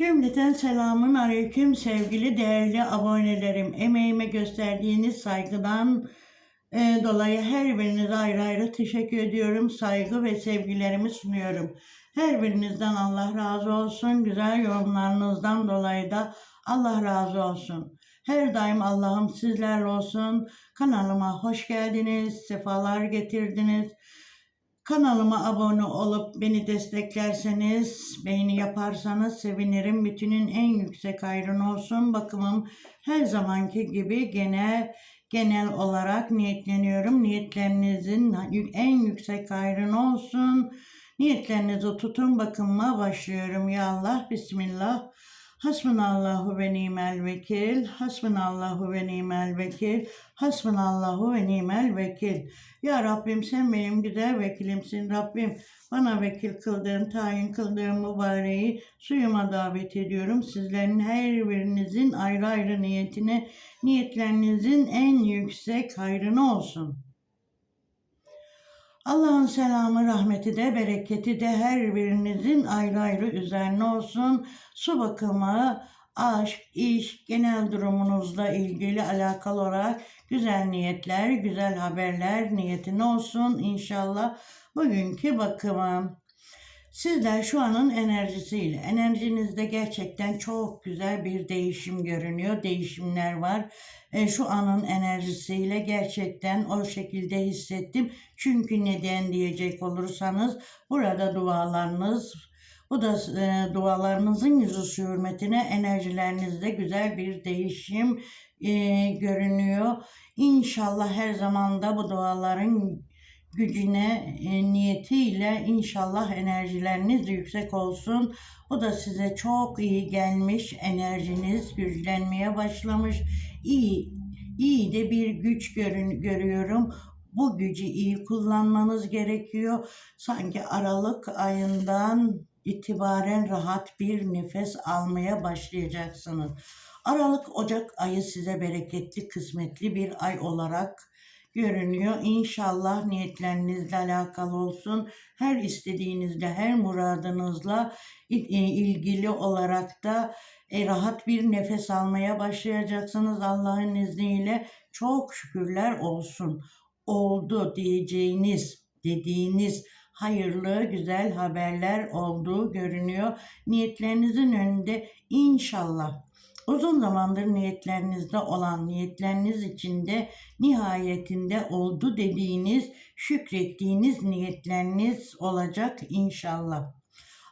Cümleten selamun aleyküm sevgili değerli abonelerim. Emeğime gösterdiğiniz saygıdan e, dolayı her birinize ayrı ayrı teşekkür ediyorum. Saygı ve sevgilerimi sunuyorum. Her birinizden Allah razı olsun. Güzel yorumlarınızdan dolayı da Allah razı olsun. Her daim Allah'ım sizlerle olsun. Kanalıma hoş geldiniz. Sefalar getirdiniz. Kanalıma abone olup beni desteklerseniz, beğeni yaparsanız sevinirim. Bütünün en yüksek hayrın olsun. Bakımım her zamanki gibi gene genel olarak niyetleniyorum. Niyetlerinizin en yüksek hayrın olsun. Niyetlerinizi tutun bakımıma başlıyorum. Ya Allah, Bismillah. Hasbunallahu ve nimel vekil. Hasbunallahu ve nimel vekil. Hasbunallahu ve nimel vekil. Ya Rabbim sen benim güzel vekilimsin Rabbim. Bana vekil kıldığın, tayin kıldığın mübareği suyuma davet ediyorum. Sizlerin her birinizin ayrı ayrı niyetine, niyetlerinizin en yüksek hayrını olsun. Allah'ın selamı, rahmeti de, bereketi de her birinizin ayrı ayrı üzerine olsun. Su bakımı, aşk, iş, genel durumunuzla ilgili alakalı olarak güzel niyetler, güzel haberler niyetine olsun inşallah bugünkü bakımım. Sizler şu anın enerjisiyle, enerjinizde gerçekten çok güzel bir değişim görünüyor. Değişimler var. E, şu anın enerjisiyle gerçekten o şekilde hissettim. Çünkü neden diyecek olursanız burada dualarınız, bu da e, dualarınızın yüzü hürmetine enerjilerinizde güzel bir değişim e, görünüyor. İnşallah her zaman da bu duaların gücüne, e, niyetiyle inşallah enerjileriniz yüksek olsun. Bu da size çok iyi gelmiş. Enerjiniz güçlenmeye başlamış. İyi, iyi de bir güç görün, görüyorum. Bu gücü iyi kullanmanız gerekiyor. Sanki Aralık ayından itibaren rahat bir nefes almaya başlayacaksınız. Aralık Ocak ayı size bereketli, kısmetli bir ay olarak görünüyor. İnşallah niyetlerinizle alakalı olsun. Her istediğinizde, her muradınızla e, ilgili olarak da e, rahat bir nefes almaya başlayacaksınız Allah'ın izniyle. Çok şükürler olsun. Oldu diyeceğiniz, dediğiniz hayırlı, güzel haberler olduğu görünüyor. Niyetlerinizin önünde inşallah Uzun zamandır niyetlerinizde olan niyetleriniz içinde nihayetinde oldu dediğiniz, şükrettiğiniz niyetleriniz olacak inşallah.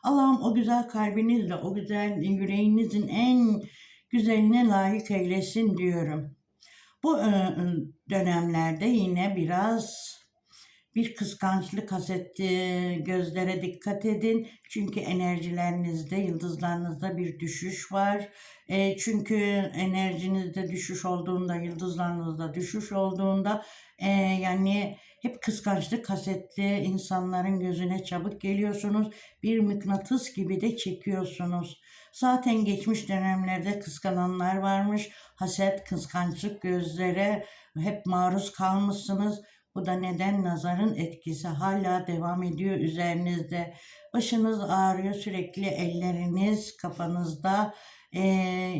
Allah'ım o güzel kalbinizle, o güzel yüreğinizin en güzeline layık eylesin diyorum. Bu dönemlerde yine biraz bir kıskançlık hasetti. Gözlere dikkat edin. Çünkü enerjilerinizde, yıldızlarınızda bir düşüş var. E, çünkü enerjinizde düşüş olduğunda, yıldızlarınızda düşüş olduğunda e, yani hep kıskançlık hasetli insanların gözüne çabuk geliyorsunuz. Bir mıknatıs gibi de çekiyorsunuz. Zaten geçmiş dönemlerde kıskananlar varmış. Haset, kıskançlık gözlere hep maruz kalmışsınız. Bu da neden nazarın etkisi hala devam ediyor üzerinizde. Başınız ağrıyor sürekli elleriniz kafanızda. Ee,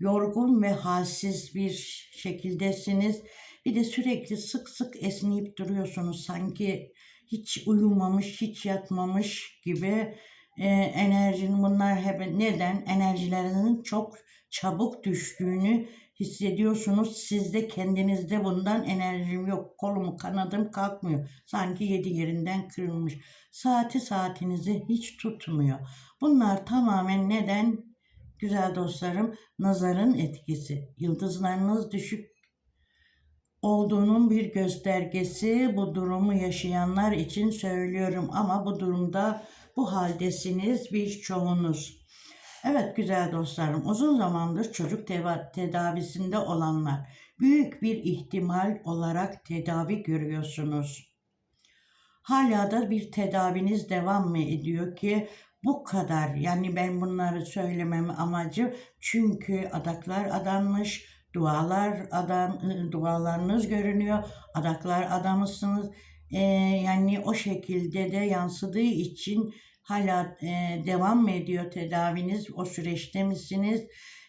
yorgun ve halsiz bir şekildesiniz. Bir de sürekli sık sık esneyip duruyorsunuz. Sanki hiç uyumamış, hiç yatmamış gibi e, enerjinin bunlar hep neden? Enerjilerinin çok çabuk düştüğünü hissediyorsunuz. Siz de kendinizde bundan enerjim yok. Kolum kanadım kalkmıyor. Sanki yedi yerinden kırılmış. Saati saatinizi hiç tutmuyor. Bunlar tamamen neden? Güzel dostlarım nazarın etkisi. Yıldızlarınız düşük olduğunun bir göstergesi bu durumu yaşayanlar için söylüyorum ama bu durumda bu haldesiniz birçoğunuz. Evet güzel dostlarım, uzun zamandır çocuk tedavisinde olanlar büyük bir ihtimal olarak tedavi görüyorsunuz. Hala da bir tedaviniz devam mı ediyor ki bu kadar yani ben bunları söylemem amacı çünkü adaklar adanmış, dualar adam dualarınız görünüyor, adaklar adamışsınız. Ee, yani o şekilde de yansıdığı için Hala e, devam mı ediyor tedaviniz? O süreçte misiniz?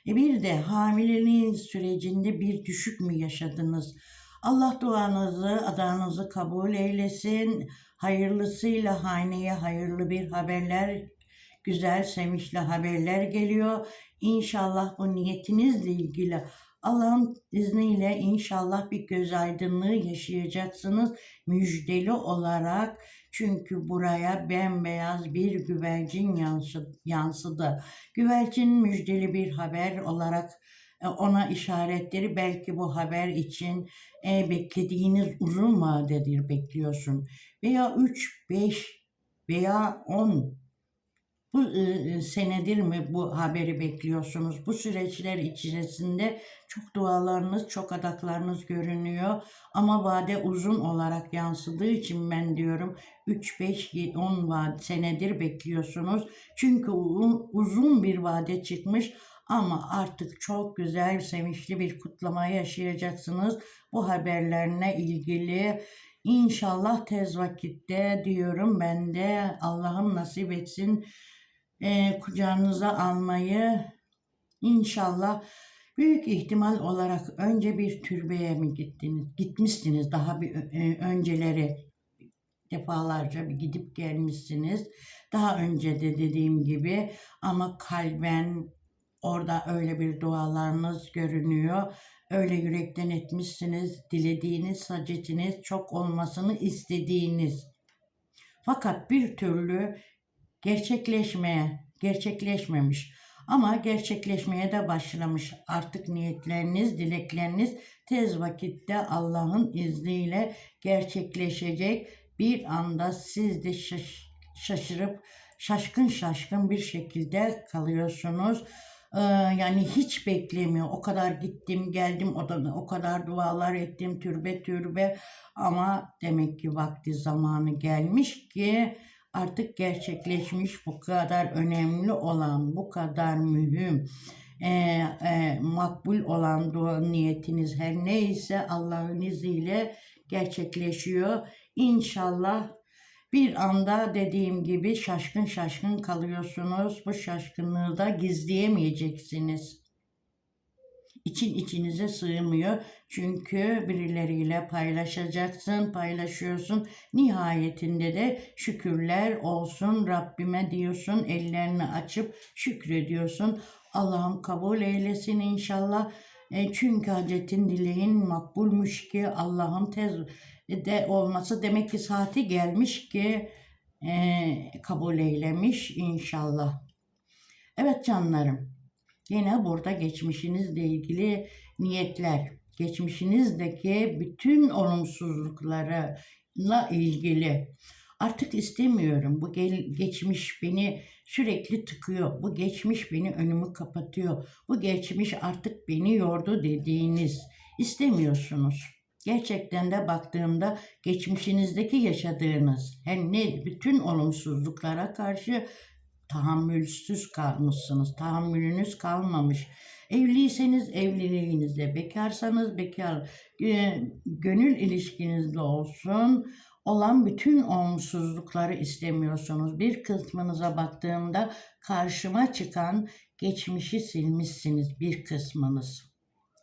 E bir de hamileliğin sürecinde bir düşük mü yaşadınız? Allah duanızı, adanızı kabul eylesin. Hayırlısıyla haneye hayırlı bir haberler, güzel sevinçli haberler geliyor. İnşallah bu niyetinizle ilgili Allah'ın izniyle inşallah bir göz aydınlığı yaşayacaksınız müjdeli olarak. Çünkü buraya bembeyaz bir güvercin yansı- yansıdı. Güvercin müjdeli bir haber olarak e, ona işaretleri belki bu haber için e, beklediğiniz uzun vadedir bekliyorsun. Veya 3, 5 veya 10 bu e, senedir mi bu haberi bekliyorsunuz? Bu süreçler içerisinde çok dualarınız, çok adaklarınız görünüyor. Ama vade uzun olarak yansıdığı için ben diyorum 3, 5, 10 vade senedir bekliyorsunuz. Çünkü uzun bir vade çıkmış ama artık çok güzel, sevinçli bir kutlama yaşayacaksınız. Bu haberlerine ilgili İnşallah tez vakitte diyorum ben de Allah'ım nasip etsin e, kucağınıza almayı inşallah büyük ihtimal olarak önce bir türbeye mi gittiniz? Gitmişsiniz daha bir e, önceleri defalarca bir gidip gelmişsiniz. Daha önce de dediğim gibi ama kalben orada öyle bir dualarınız görünüyor. Öyle yürekten etmişsiniz. Dilediğiniz hacetiniz çok olmasını istediğiniz. Fakat bir türlü gerçekleşmeye, gerçekleşmemiş. Ama gerçekleşmeye de başlamış. Artık niyetleriniz, dilekleriniz tez vakitte Allah'ın izniyle gerçekleşecek. Bir anda siz de şaş- şaşırıp şaşkın şaşkın bir şekilde kalıyorsunuz. Ee, yani hiç beklemiyor. O kadar gittim, geldim, o, da, o kadar dualar ettim, türbe türbe. Ama demek ki vakti zamanı gelmiş ki artık gerçekleşmiş bu kadar önemli olan, bu kadar mühim, e, e, makbul olan dua niyetiniz her neyse Allah'ın izniyle gerçekleşiyor. İnşallah bir anda dediğim gibi şaşkın şaşkın kalıyorsunuz. Bu şaşkınlığı da gizleyemeyeceksiniz. İçin içinize sığmıyor. Çünkü birileriyle paylaşacaksın, paylaşıyorsun. Nihayetinde de şükürler olsun Rabbime diyorsun. Ellerini açıp şükrediyorsun. Allah'ım kabul eylesin inşallah. E, çünkü hacetin dileğin makbulmuş ki Allah'ım tez de olması demek ki saati gelmiş ki e, kabul eylemiş inşallah. Evet canlarım. Yine burada geçmişinizle ilgili niyetler, geçmişinizdeki bütün olumsuzluklarla ilgili artık istemiyorum. Bu gel- geçmiş beni sürekli tıkıyor. Bu geçmiş beni önümü kapatıyor. Bu geçmiş artık beni yordu dediğiniz istemiyorsunuz. Gerçekten de baktığımda geçmişinizdeki yaşadığınız her ne bütün olumsuzluklara karşı tahammülsüz kalmışsınız. Tahammülünüz kalmamış. Evliyseniz evliliğinizde, bekarsanız bekar, e, gönül ilişkinizde olsun olan bütün olumsuzlukları istemiyorsunuz. Bir kısmınıza baktığımda karşıma çıkan geçmişi silmişsiniz bir kısmınız.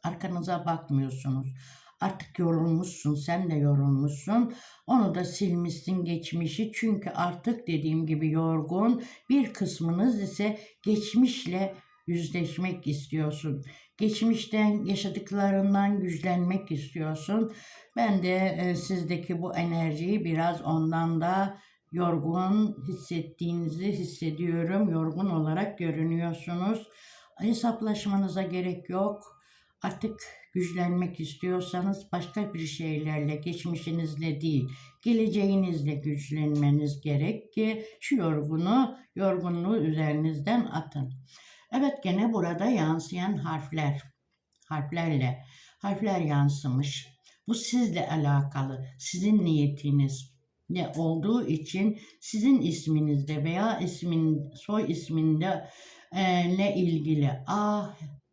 Arkanıza bakmıyorsunuz. Artık yorulmuşsun, sen de yorulmuşsun. Onu da silmişsin geçmişi. Çünkü artık dediğim gibi yorgun. Bir kısmınız ise geçmişle yüzleşmek istiyorsun. Geçmişten yaşadıklarından güçlenmek istiyorsun. Ben de e, sizdeki bu enerjiyi biraz ondan da yorgun hissettiğinizi hissediyorum. Yorgun olarak görünüyorsunuz. Hesaplaşmanıza gerek yok. Artık güçlenmek istiyorsanız başka bir şeylerle, geçmişinizle değil, geleceğinizle güçlenmeniz gerek ki şu yorgunu, yorgunluğu üzerinizden atın. Evet gene burada yansıyan harfler, harflerle, harfler yansımış. Bu sizle alakalı, sizin niyetiniz ne olduğu için sizin isminizde veya ismin soy isminde e, ne ilgili A,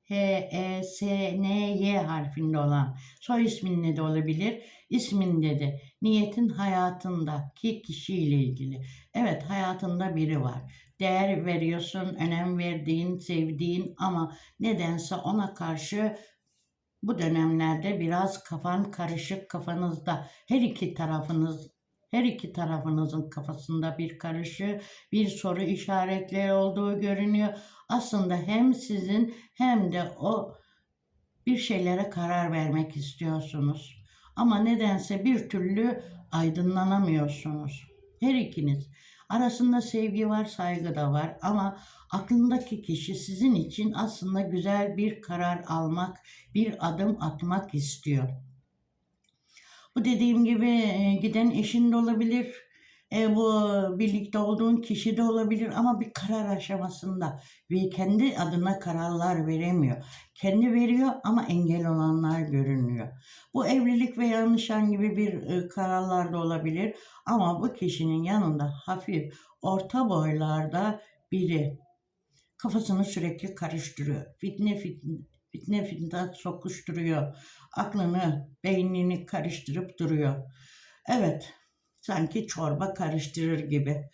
H, E, S, N, Y harfinde olan soy isminle de olabilir, isminde de niyetin hayatındaki kişiyle ilgili. Evet hayatında biri var. Değer veriyorsun, önem verdiğin, sevdiğin ama nedense ona karşı bu dönemlerde biraz kafan karışık kafanızda her iki tarafınız her iki tarafınızın kafasında bir karışı, bir soru işaretleri olduğu görünüyor. Aslında hem sizin hem de o bir şeylere karar vermek istiyorsunuz. Ama nedense bir türlü aydınlanamıyorsunuz. Her ikiniz. Arasında sevgi var, saygı da var ama aklındaki kişi sizin için aslında güzel bir karar almak, bir adım atmak istiyor. Bu dediğim gibi e, giden eşin de olabilir. E, bu birlikte olduğun kişi de olabilir ama bir karar aşamasında ve kendi adına kararlar veremiyor. Kendi veriyor ama engel olanlar görünüyor. Bu evlilik veya nişan gibi bir e, kararlar da olabilir ama bu kişinin yanında hafif orta boylarda biri kafasını sürekli karıştırıyor. Fitne fitne fitne fitne sokuşturuyor. Aklını, beynini karıştırıp duruyor. Evet, sanki çorba karıştırır gibi.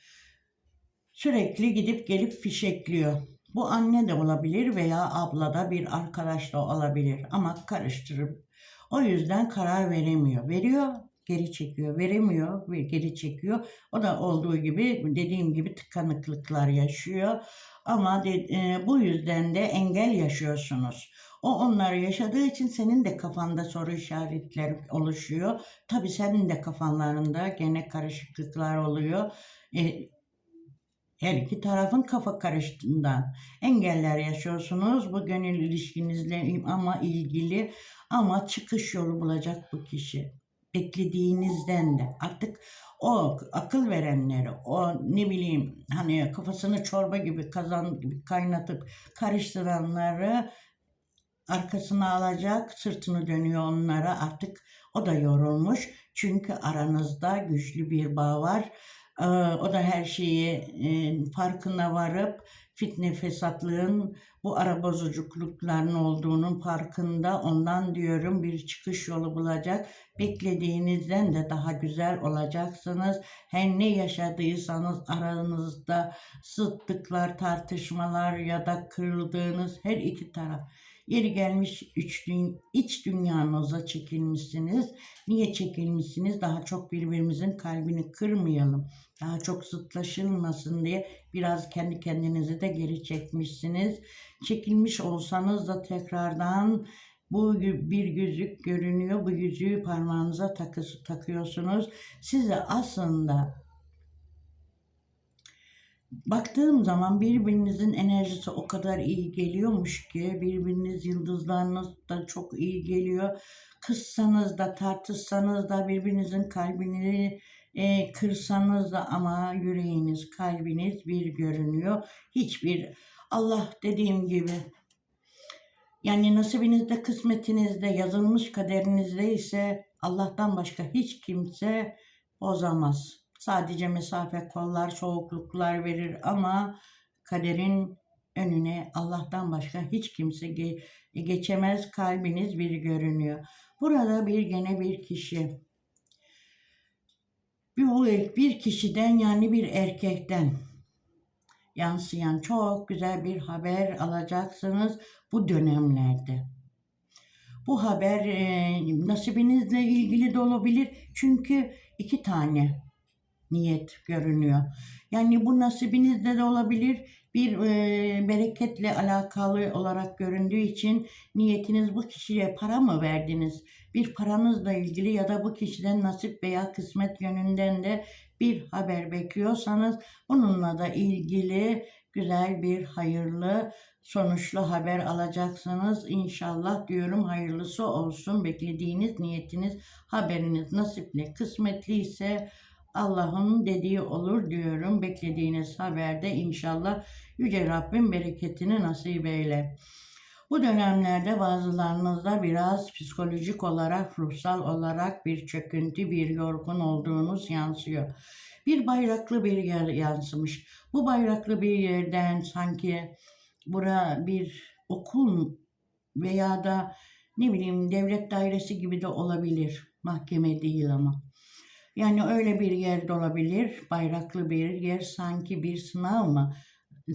Sürekli gidip gelip fişekliyor. Bu anne de olabilir veya abla da bir arkadaş da olabilir ama karıştırıp o yüzden karar veremiyor. Veriyor, geri çekiyor. Veremiyor ve geri çekiyor. O da olduğu gibi dediğim gibi tıkanıklıklar yaşıyor. Ama de, e, bu yüzden de engel yaşıyorsunuz. O onları yaşadığı için senin de kafanda soru işaretleri oluşuyor. Tabii senin de kafanlarında gene karışıklıklar oluyor. E, her iki tarafın kafa karıştığından engeller yaşıyorsunuz. Bu gönül ilişkinizle ama ilgili ama çıkış yolu bulacak bu kişi. Beklediğinizden de artık o akıl verenleri, o ne bileyim hani kafasını çorba gibi kazan gibi kaynatıp karıştıranları arkasına alacak, sırtını dönüyor onlara. Artık o da yorulmuş. Çünkü aranızda güçlü bir bağ var. Ee, o da her şeyi e, farkına varıp fitne fesatlığın bu ara bozucuklukların olduğunun farkında ondan diyorum bir çıkış yolu bulacak. Beklediğinizden de daha güzel olacaksınız. Her ne yaşadıysanız aranızda sıttıklar, tartışmalar ya da kırıldığınız her iki taraf Yeri gelmiş üç dün, iç dünyanıza çekilmişsiniz. Niye çekilmişsiniz? Daha çok birbirimizin kalbini kırmayalım. Daha çok zıtlaşılmasın diye biraz kendi kendinizi de geri çekmişsiniz. Çekilmiş olsanız da tekrardan bu bir yüzük görünüyor. Bu yüzüğü parmağınıza takısı takıyorsunuz. Size aslında baktığım zaman birbirinizin enerjisi o kadar iyi geliyormuş ki birbiriniz yıldızlarınız da çok iyi geliyor. Kızsanız da tartışsanız da birbirinizin kalbini e, kırsanız da ama yüreğiniz, kalbiniz bir görünüyor. Hiçbir Allah dediğim gibi yani nasibinizde, kısmetinizde, yazılmış kaderinizde ise Allah'tan başka hiç kimse bozamaz. Sadece mesafe kollar, soğukluklar verir ama kaderin önüne Allah'tan başka hiç kimse ge- geçemez. Kalbiniz bir görünüyor. Burada bir gene bir kişi. Bir, bir kişiden yani bir erkekten yansıyan çok güzel bir haber alacaksınız bu dönemlerde. Bu haber e, nasibinizle ilgili de olabilir. Çünkü iki tane niyet görünüyor. Yani bu nasibinizde de olabilir. Bir e, bereketle alakalı olarak göründüğü için niyetiniz bu kişiye para mı verdiniz? Bir paranızla ilgili ya da bu kişiden nasip veya kısmet yönünden de bir haber bekliyorsanız bununla da ilgili güzel bir hayırlı sonuçlu haber alacaksınız. İnşallah diyorum hayırlısı olsun. Beklediğiniz niyetiniz, haberiniz nasiple, kısmetli ise Allah'ın dediği olur diyorum. Beklediğiniz haberde inşallah Yüce Rabbim bereketini nasip eyle. Bu dönemlerde bazılarınızda biraz psikolojik olarak, ruhsal olarak bir çöküntü, bir yorgun olduğunuz yansıyor. Bir bayraklı bir yer yansımış. Bu bayraklı bir yerden sanki bura bir okul veya da ne bileyim devlet dairesi gibi de olabilir. Mahkeme değil ama. Yani öyle bir yerde olabilir. Bayraklı bir yer sanki bir sınav mı?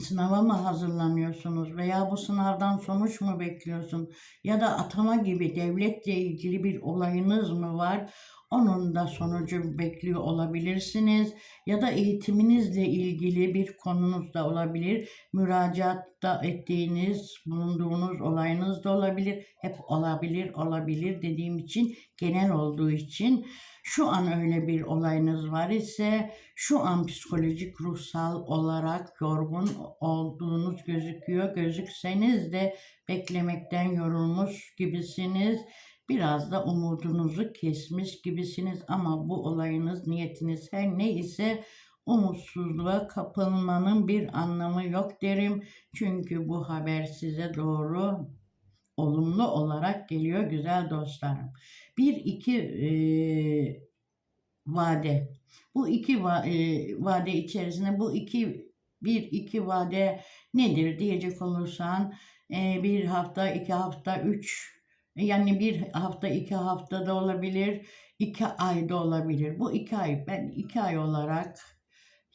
Sınava mı hazırlanıyorsunuz veya bu sınavdan sonuç mu bekliyorsun? Ya da atama gibi devletle ilgili bir olayınız mı var? Onun da sonucu bekliyor olabilirsiniz. Ya da eğitiminizle ilgili bir konunuz da olabilir. Müracaatta ettiğiniz, bulunduğunuz olayınız da olabilir. Hep olabilir, olabilir dediğim için genel olduğu için şu an öyle bir olayınız var ise şu an psikolojik ruhsal olarak yorgun olduğunuz gözüküyor. Gözükseniz de beklemekten yorulmuş gibisiniz. Biraz da umudunuzu kesmiş gibisiniz ama bu olayınız, niyetiniz her ne ise umutsuzluğa kapılmanın bir anlamı yok derim. Çünkü bu haber size doğru olumlu olarak geliyor güzel dostlarım. Bir iki e, vade. Bu iki va- e, vade içerisinde bu iki bir iki vade nedir diyecek olursan e, bir hafta, iki hafta, üç yani bir hafta, iki hafta da olabilir, iki ay da olabilir. Bu iki ay ben iki ay olarak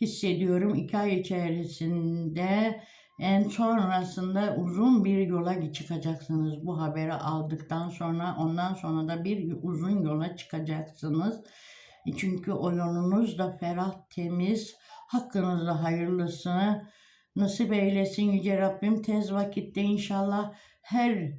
hissediyorum. İki ay içerisinde en sonrasında uzun bir yola çıkacaksınız. Bu haberi aldıktan sonra ondan sonra da bir uzun yola çıkacaksınız. E, Çünkü o yolunuz da ferah, temiz, hakkınızda hayırlısını nasip eylesin Yüce Rabbim tez vakitte inşallah her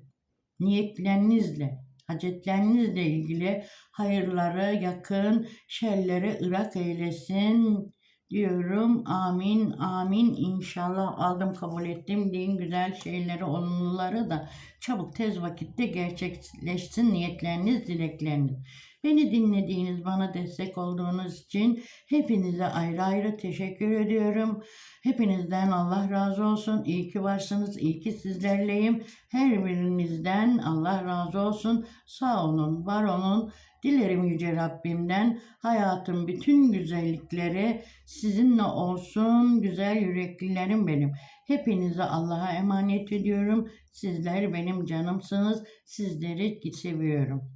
niyetlerinizle, hacetlerinizle ilgili hayırları yakın, şerleri ırak eylesin diyorum. Amin, amin. İnşallah aldım, kabul ettim deyin güzel şeyleri, olumluları da çabuk tez vakitte gerçekleşsin niyetleriniz, dilekleriniz. Beni dinlediğiniz, bana destek olduğunuz için hepinize ayrı ayrı teşekkür ediyorum. Hepinizden Allah razı olsun. İyi ki varsınız, iyi ki sizlerleyim. Her birinizden Allah razı olsun. Sağ olun, var olun. Dilerim Yüce Rabbimden hayatın bütün güzellikleri sizinle olsun. Güzel yüreklilerim benim. Hepinizi Allah'a emanet ediyorum. Sizler benim canımsınız. Sizleri seviyorum.